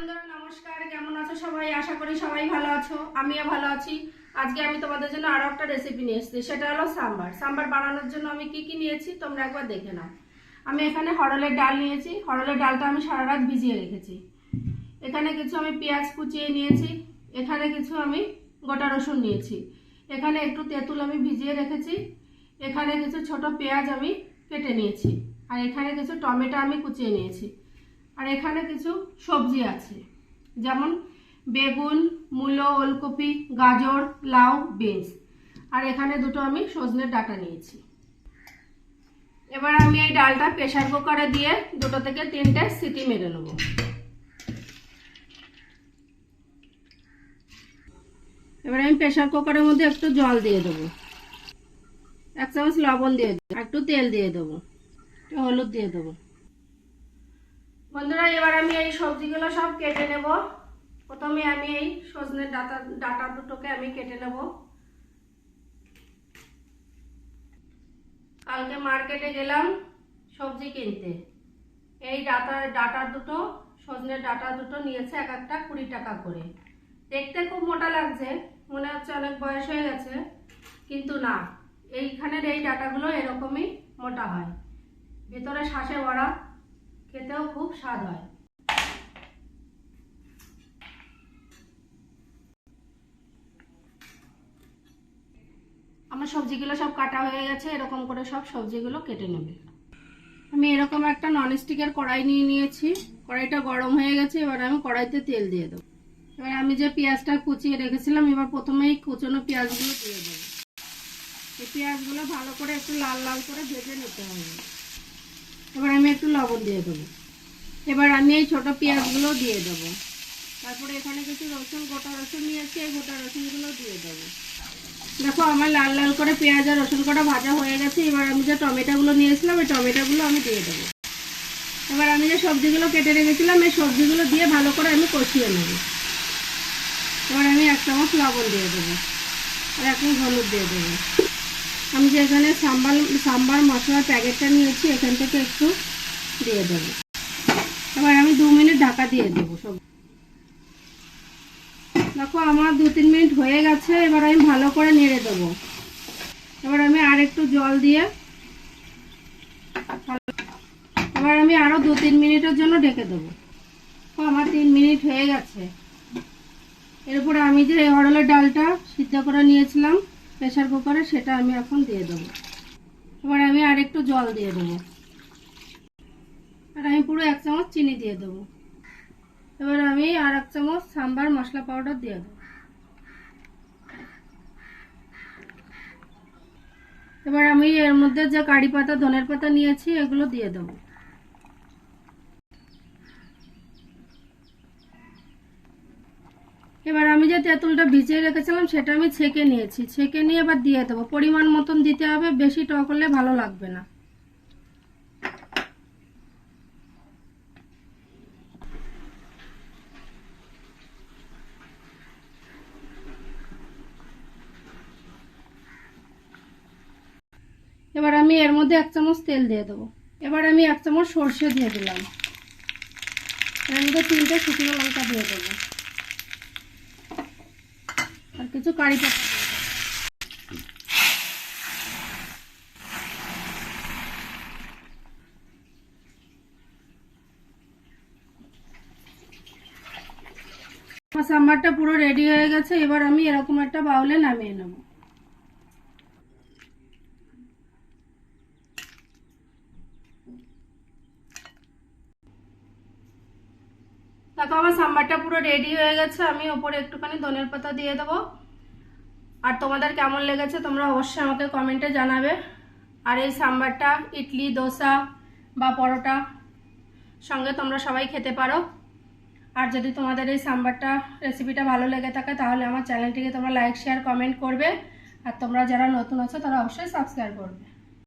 বন্ধুরা নমস্কার, কেমন আছো সবাই? আশা করি সবাই ভালো আছো, আমিও ভালো আছি। আজকে আমি তোমাদের জন্য আরও একটা রেসিপি নিয়ে এসেছি, সেটা হলো সাম্বার। সাম্বার বানানোর জন্য আমি কি কি নিয়েছি তোমরা একবার দেখে নাও। আমি এখানে হরলের ডাল নিয়েছি, হরলের ডালটা আমি সারা রাত ভিজিয়ে রেখেছি। এখানে কিছু আমি পেঁয়াজ কুচিয়ে নিয়েছি, এখানে কিছু আমি গোটা রসুন নিয়েছি। এখানে একটু তেঁতুল আমি ভিজিয়ে রেখেছি, এখানে কিছু ছোট পেঁয়াজ আমি কেটে নিয়েছি, আর এখানে কিছু টমেটো আমি কুচিয়ে নিয়েছি। আর এখানে কিছু সবজি আছে। যেমন বেগুন, মূলো, ওলকপি, গাজর, লাউ, বিনস। আর এখানে দুটো আমি সজনের ডাটা নিয়েছি। এবার আমি এই ডালটা প্রেশার কুকারে দিয়ে দুটো থেকে তিনটে সিটি মেরে নেব। এবার আমি প্রেশার কুকারের মধ্যে একটু জল দিয়ে দেবো। এক চামচ লবণ দিয়ে দেবো। একটু তেল দিয়ে দেবো। হলুদ দিয়ে দেবো। বন্ধুরা, এবার আমি এই সবজিগুলো সব কেটে নেব। প্রথমে আমি এই সজনের ডাটা ডাটা দুটোকে আমি কেটে নেব। কালকে মার্কেটে গেলাম সবজি কিনতে। এই ডাটা ডাটা দুটো, সজনের ডাটা দুটো নিয়েছে এক একটা কুড়ি টাকা করে। দেখতে খুব মোটা লাগছে, মনে হচ্ছে অনেক বয়স হয়ে গেছে, কিন্তু না, এইখানের এই ডাটাগুলো এরকমই মোটা হয়। ভেতরে শ্বাসে ভরা। খেতেও খুব স্বাদ হয়। আমার সবজিগুলো সব কাটা হয়ে গেছে, এরকম করে সব সবজিগুলো কেটে নেবে। আমি এরকম একটা ননস্টিকের কড়াই নিয়ে নিয়েছি। কড়াইটা গরম হয়ে গেছে, এবার আমি কড়াইতে তেল দিয়ে দেবো। এবার আমি যে পেঁয়াজটা কুচিয়ে রেখেছিলাম, এবার প্রথমেই কুচনো পেঁয়াজগুলো দিয়ে দেবো। এই পেঁয়াজগুলো ভালো করে একটু লাল লাল করে ভেজে নিতে হবে। এবার আমি একটু লবণ দিয়ে দেবো। এবার আমি এই ছোটো পেঁয়াজগুলো দিয়ে দেবো। তারপরে এখানে কিছু রসুন, গোটা রসুন নিয়েছি, এই গোটা রসুনগুলো দিয়ে দেবো। দেখো, আমার লাল লাল করে পেঁয়াজ আর রসুন কটা ভাজা হয়ে গেছে। এবার আমি যে টমেটোগুলো নিয়েছিলাম, ওই টমেটোগুলো আমি দিয়ে দেবো। এবার আমি যে সবজিগুলো কেটে রেখেছিলাম, এই সবজিগুলো দিয়ে ভালো করে আমি কষিয়ে নেব। এবার আমি এক চামচ লবণ দিয়ে দেবো। আর এক হলুদ দিয়ে দেবো। আমি যে এখানে সাম্বার সাম্বার মশলার প্যাকেটটা নিয়েছি, এখান থেকে একটু দিয়ে দেবো। এবার আমি দু মিনিট ঢাকা দিয়ে দেবো সব। দেখো, আমার দু তিন মিনিট হয়ে গেছে, এবার আমি ভালো করে নেড়ে দেবো। এবার আমি আর একটু জল দিয়ে এবার আমি আরও দু তিন মিনিটের জন্য ঢেকে দেবো। আমার তিন মিনিট হয়ে গেছে। এরপরে আমি যে অরলের ডালটা সিদ্ধ করে নিয়েছিলাম প্রেশার কুকারে সেটা আমি এখন দিয়ে দেবো। এবার আমি আর একটু জল দিয়ে দেবো। আর আমি পুরো এক চামচ চিনি দিয়ে দেবো। এবার আমি আর এক চামচ সাম্বার মশলা পাউডার দিয়ে দেবো। এবার আমি এর মধ্যে যে কারি পাতা, ধনের পাতা নিয়েছি, এগুলো দিয়ে দেবো। এবার আমি যে তেঁতুলটা ভিজিয়ে রেখেছিলাম, সেটা আমি ছেঁকে নিয়েছি। ছেঁকে নিয়ে এবার দিয়ে দেবো। পরিমাণ মতন দিতে হবে, বেশি টক হলে ভালো লাগবে না। এবার আমি এর মধ্যে এক চামচ তেল দিয়ে দেবো। এবার আমি এক চামচ সর্ষে দিয়ে দিলাম। এর মধ্যে তিনটে শুকনো লঙ্কা দিয়ে দেবো। আর কিছু কারি পাতা আমার সাম্বারটা পুরো রেডি হয়ে গেছে, এবার আমি এরকম একটা বাউলে নামিয়ে নেব। দেখো আমার সাম্বারটা পুরো রেডি হয়ে গেছে, আমি ওপরে একটুখানি ধনের পাতা দিয়ে দেবো। আর তোমাদের কেমন লেগেছে তোমরা অবশ্যই আমাকে কমেন্টে জানাবে। আর এই সাম্বারটা, ইডলি, দোসা বা পরোটা সঙ্গে তোমরা সবাই খেতে পারো। আর যদি তোমাদের এই সাম্বারটা রেসিপিটা ভালো লেগে থাকে, তাহলে আমার চ্যানেলটিকে তোমরা লাইক শেয়ার কমেন্ট করবে। আর তোমরা যারা নতুন আছো, তারা অবশ্যই সাবস্ক্রাইব করবে।